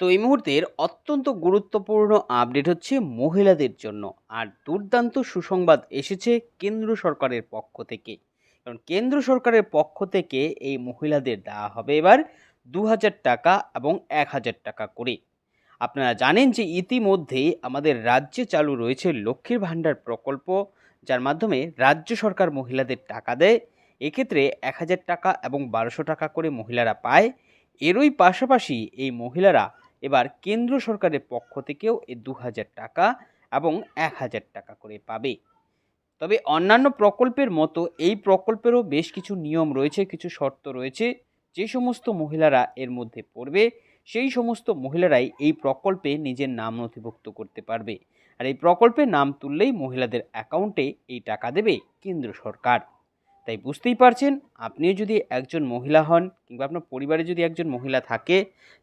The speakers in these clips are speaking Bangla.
তো এই মুহূর্তের অত্যন্ত গুরুত্বপূর্ণ আপডেট হচ্ছে মহিলাদের জন্য। আর দুর্দান্ত সুসংবাদ এসেছে কেন্দ্র সরকারের পক্ষ থেকে। কারণ কেন্দ্র সরকারের পক্ষ থেকে এই মহিলাদের দেওয়া হবে এবার দু হাজার টাকা এবং এক হাজার টাকা করে। আপনারা জানেন যে ইতিমধ্যেই আমাদের রাজ্যে চালু রয়েছে লক্ষ্মীর ভাণ্ডার প্রকল্প, যার মাধ্যমে রাজ্য সরকার মহিলাদের টাকা দেয়। এক্ষেত্রে এক হাজার টাকা এবং বারোশো টাকা করে মহিলারা পায়। এরই পাশাপাশি এই মহিলারা এবার কেন্দ্র সরকারের পক্ষ থেকেও এ দু হাজার টাকা এবং এক হাজার টাকা করে পাবে। তবে অন্যান্য প্রকল্পের মতো এই প্রকল্পেরও বেশ কিছু নিয়ম রয়েছে, কিছু শর্ত রয়েছে। যে সমস্ত মহিলারা এর মধ্যে পড়বে, সেই সমস্ত মহিলারাই এই প্রকল্পে নিজের নাম নথিভুক্ত করতে পারবে। আর এই প্রকল্পে নাম তুললেই মহিলাদের অ্যাকাউন্টে এই টাকা দেবে কেন্দ্র সরকার। তাই বুঝতেই পারছেন, আপনিও যদি একজন মহিলা হন কিংবা আপনার পরিবারে যদি একজন মহিলা থাকে,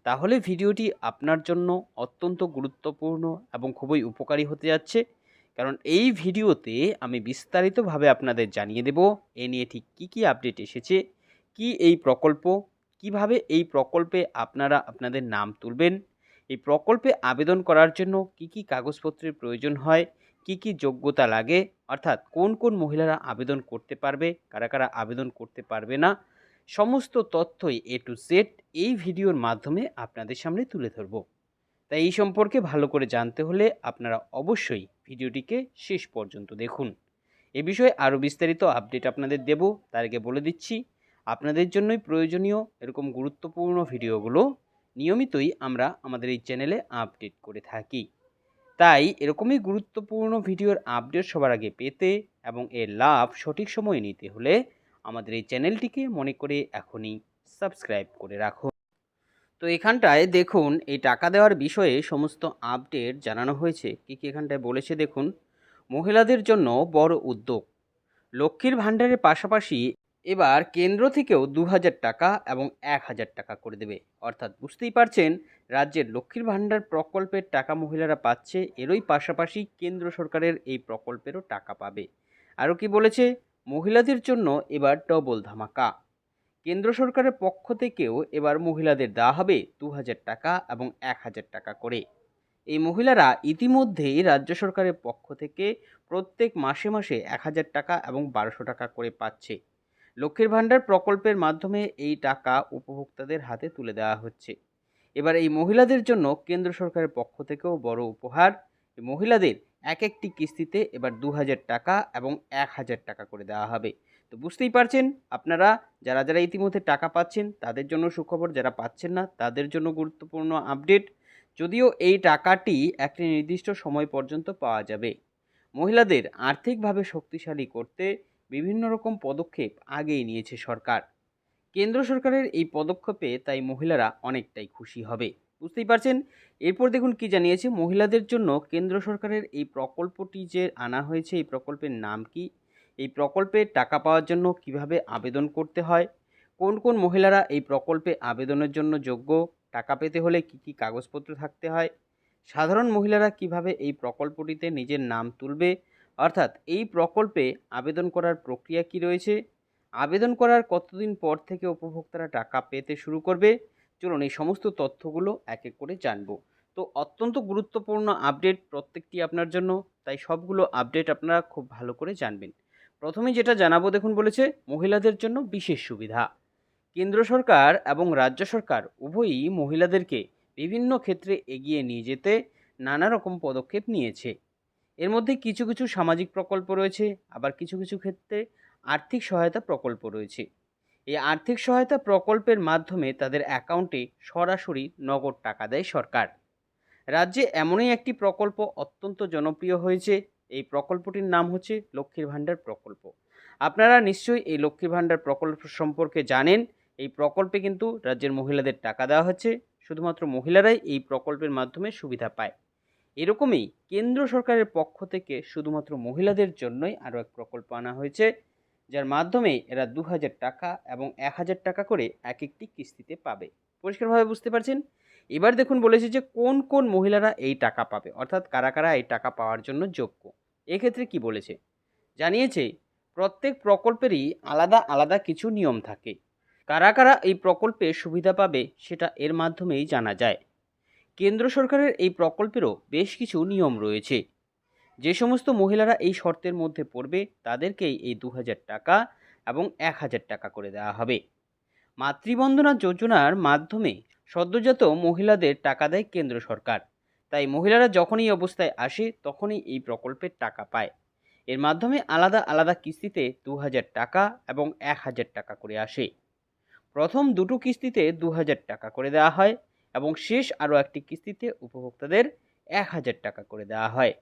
তাহলে ভিডিওটি আপনার জন্য অত্যন্ত গুরুত্বপূর্ণ এবং খুবই উপকারী হতে যাচ্ছে। কারণ এই ভিডিওতে আমি বিস্তারিতভাবে আপনাদের জানিয়ে দেব, এ নিয়ে ঠিক কী কী আপডেট এসেছে, কি এই প্রকল্প, কীভাবে এই প্রকল্পে আপনারা আপনাদের নাম তুলবেন, এই প্রকল্পে আবেদন করার জন্য কি কি কাগজপত্রের প্রয়োজন হয় কি কি যোগ্যতা লাগে? অর্থাৎ কোন কোন মহিলারা আবেদন করতে পারবে? কারা কারা আবেদন করতে পারবে না? সমস্ত তথ্যই এ টু জেড এই ভিডিওর মাধ্যমে আপনাদের সামনে তুলে ধরব। তাই এই সম্পর্কে ভালো করে জানতে হলে আপনারা অবশ্যই ভিডিওটিকে শেষ পর্যন্ত দেখুন। এ বিষয়ে আরও বিস্তারিত আপডেট আপনাদের দেব। তার আগে বলে দিচ্ছি, আপনাদের জন্যই প্রয়োজনীয় এরকম গুরুত্বপূর্ণ ভিডিওগুলো নিয়মিতই আমরা আমাদের এই চ্যানেলে আপডেট করে থাকি। তাই এরকমই গুরুত্বপূর্ণ ভিডিওর আপডেট সবার আগে পেতে এবং এর লাভ সঠিক সময়ে নিতে হলে আমাদের এই চ্যানেলটিকে মনে করে এখনই সাবস্ক্রাইব করে রাখুন। তো এখানটায় দেখুন, এই টাকা দেওয়ার বিষয়ে সমস্ত আপডেট জানানো হয়েছে। কী কী এখানটায় বলেছে দেখুন, মহিলাদের জন্য বড় উদ্যোগ। লক্ষ্মীর ভাণ্ডারের পাশাপাশি এবার কেন্দ্র থেকেও দু হাজার টাকা এবং এক হাজার টাকা করে দেবে। অর্থাৎ বুঝতেই পারছেন রাজ্যের লক্ষ্মীর ভাণ্ডার প্রকল্পের টাকা মহিলারা পাচ্ছে, এরই পাশাপাশি কেন্দ্র সরকারের এই প্রকল্পেরও টাকা পাবে। আরও কি বলেছে? মহিলাদের জন্য এবার ডবল ধামাকা। কেন্দ্র সরকারের পক্ষ থেকেও এবার মহিলাদের দেওয়া হবে দু হাজার টাকা এবং এক হাজার টাকা করে। এই মহিলারা ইতিমধ্যেই রাজ্য সরকারের পক্ষ থেকে প্রত্যেক মাসে মাসে এক হাজার টাকা এবং বারোশো টাকা করে পাচ্ছে। লক্ষ্মীর ভাণ্ডার প্রকল্পের মাধ্যমে এই টাকা উপভোক্তাদের হাতে তুলে দেওয়া হচ্ছে। এবার এই মহিলাদের জন্য কেন্দ্র সরকারের পক্ষ থেকেও বড় উপহার। মহিলাদের এক একটি কিস্তিতে এবার দু হাজার টাকা এবং এক হাজার টাকা করে দেওয়া হবে। তো বুঝতেই পারছেন আপনারা, যারা যারা ইতিমধ্যে টাকা পাচ্ছেন, তাদের জন্য সুখবর, যারা পাচ্ছেন না, তাদের জন্য গুরুত্বপূর্ণ আপডেট। যদিও এই টাকাটি একটি নির্দিষ্ট সময় পর্যন্ত পাওয়া যাবে। মহিলাদের আর্থিকভাবে শক্তিশালী করতে বিভিন্ন রকম পদক্ষেপ আগেই নিয়েছে সরকার। কেন্দ্র সরকারের এই পদক্ষেপে তাই মহিলারা অনেকটাই খুশি হবে। বুঝতেই পারছেন? এরপর দেখুন কি জানিয়েছে, মহিলাদের জন্য কেন্দ্র সরকারের এই প্রকল্পটি যে আনা হয়েছে, এই প্রকল্পের নাম কি? এই প্রকল্পে টাকা পাওয়ার জন্য কীভাবে আবেদন করতে হয়? কোন কোন মহিলারা এই প্রকল্পে আবেদনের জন্য যোগ্য? টাকা পেতে হলে কি কি কাগজপত্র থাকতে হয়? সাধারণ মহিলারা কীভাবে এই প্রকল্পটিতে নিজের নাম তুলবে? অর্থাৎ এই প্রকল্পে আবেদন করার প্রক্রিয়া কি রয়েছে? আবেদন করার কতদিন পর থেকে উপভোক্তারা টাকা পেতে শুরু করবে? চলুন এই সমস্ত তথ্যগুলো এক এক করে জানব। তো অত্যন্ত গুরুত্বপূর্ণ আপডেট প্রত্যেকটি আপনার জন্য, তাই সবগুলো আপডেট আপনারা খুব ভালো করে জানবেন। প্রথমে যেটা জানাব দেখুন বলেছে, মহিলাদের জন্য বিশেষ সুবিধা। কেন্দ্র সরকার এবং রাজ্য সরকার উভয়ই মহিলাদেরকে বিভিন্ন ক্ষেত্রে এগিয়ে নিয়ে যেতে নানা রকম পদক্ষেপ নিয়েছে। এর মধ্যে কিছু কিছু সামাজিক প্রকল্প রয়েছে, আবার কিছু কিছু ক্ষেত্রে আর্থিক সহায়তা প্রকল্প রয়েছে। এই আর্থিক সহায়তা প্রকল্পের মাধ্যমে তাদের অ্যাকাউন্টে সরাসরি নগদ টাকা দেয় সরকার। রাজ্যে এমনই একটি প্রকল্প অত্যন্ত জনপ্রিয় হয়েছে। এই প্রকল্পটির নাম হচ্ছে লক্ষ্মীর ভাণ্ডার প্রকল্প। আপনারা নিশ্চয়ই এই লক্ষ্মীর ভাণ্ডার প্রকল্প সম্পর্কে জানেন। এই প্রকল্পে কিন্তু রাজ্যের মহিলাদের টাকা দেওয়া হচ্ছে। শুধুমাত্র মহিলারাই এই প্রকল্পের মাধ্যমে সুবিধা পায়। এরকমই কেন্দ্র সরকারের পক্ষ থেকে শুধুমাত্র মহিলাদের জন্যই আরও এক প্রকল্প আনা হয়েছে। যার মাধ্যমে এরা দু হাজার টাকা এবং এক হাজার টাকা করে এক একটি কিস্তিতে পাবে। পরিষ্কারভাবে বুঝতে পারছেন? এবার দেখুন বলেছে যে কোন কোন মহিলারা এই টাকা পাবে, অর্থাৎ কারা কারা এই টাকা পাওয়ার জন্য যোগ্য। এক্ষেত্রে কি বলেছে? জানিয়েছে, প্রত্যেক প্রকল্পেরই আলাদা আলাদা কিছু নিয়ম থাকে। কারা কারা এই প্রকল্পে সুবিধা পাবে সেটা এর মাধ্যমেই জানা যায়। কেন্দ্র সরকারের এই প্রকল্পেরও বেশ কিছু নিয়ম রয়েছে। যে সমস্ত মহিলারা এই শর্তের মধ্যে পড়বে, তাদেরকেই এই দু হাজার টাকা এবং এক হাজার টাকা করে দেওয়া হবে। মাতৃবন্দনা যোজনার মাধ্যমে সদ্যজাত মহিলাদের টাকা দেয় কেন্দ্র সরকার। তাই মহিলারা যখনই অবস্থায় আসে, তখনই এই প্রকল্পের টাকা পায়। এর মাধ্যমে আলাদা আলাদা কিস্তিতে দু হাজার টাকা এবং এক হাজার টাকা করে আসে। প্রথম দুটো কিস্তিতে দু হাজার টাকা করে দেওয়া হয় এবং শেষ আরও একটি কিস্তিতে উপভোক্তাদের এক হাজার টাকা করে দেওয়া হয়।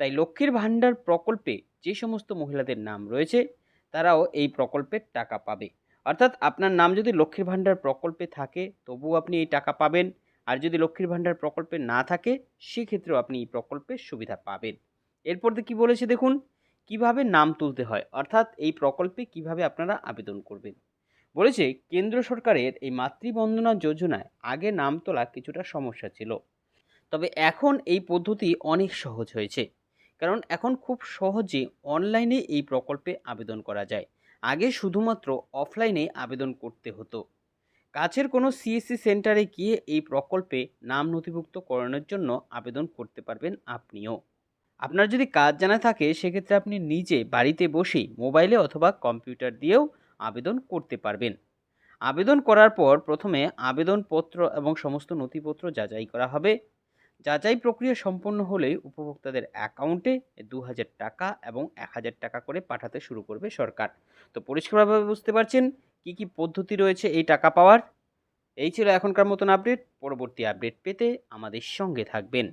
তাই লক্ষ্মীর ভাণ্ডার প্রকল্পে যে সমস্ত মহিলাদের নাম রয়েছে, তারাও এই প্রকল্পের টাকা পাবে। অর্থাৎ আপনার নাম যদি লক্ষ্মীর ভাণ্ডার প্রকল্পে থাকে, তবুও আপনি এই টাকা পাবেন। আর যদি লক্ষ্মীর ভাণ্ডার প্রকল্পে না থাকে, সেক্ষেত্রেও আপনি এই প্রকল্পের সুবিধা পাবেন। এরপর কি বলেছে দেখুন? কীভাবে নাম তুলতে হয়? অর্থাৎ এই প্রকল্পে কীভাবে আপনারা আবেদন করবেন? বলেছে, কেন্দ্র সরকারের এই মাতৃবন্দনা যোজনায় আগে নাম তোলা কিছুটা সমস্যা ছিল। তবে এখন এই পদ্ধতি অনেক সহজ হয়েছে। কারণ এখন খুব সহজে অনলাইনে এই প্রকল্পে আবেদন করা যায়। আগে শুধুমাত্র অফলাইনে আবেদন করতে হতো। কাছের কোনো সিএসসি সেন্টারে গিয়ে এই প্রকল্পে নাম নথিভুক্ত করানোর জন্য আবেদন করতে পারবেন আপনিও। আপনার যদি কাজ জানা থাকে, সেক্ষেত্রে আপনি নিজে বাড়িতে বসেই মোবাইলে অথবা কম্পিউটার দিয়েও আবেদন করতে পারবেন। আবেদন করার পর প্রথমে আবেদনপত্র এবং সমস্ত নথিপত্র যাচাই করা হবে। যাচাই প্রক্রিয়া সম্পন্ন হলেই উপভোক্তাদের অ্যাকাউন্টে দু হাজার টাকা এবং এক হাজার টাকা করে পাঠাতে শুরু করবে সরকার। তো পরিষ্কারভাবে বুঝতে পারছেন কি কি পদ্ধতি রয়েছে এই টাকা পাওয়ার? এই ছিল এখনকার মতন আপডেট। পরবর্তী আপডেট পেতে আমাদের সঙ্গে থাকবেন।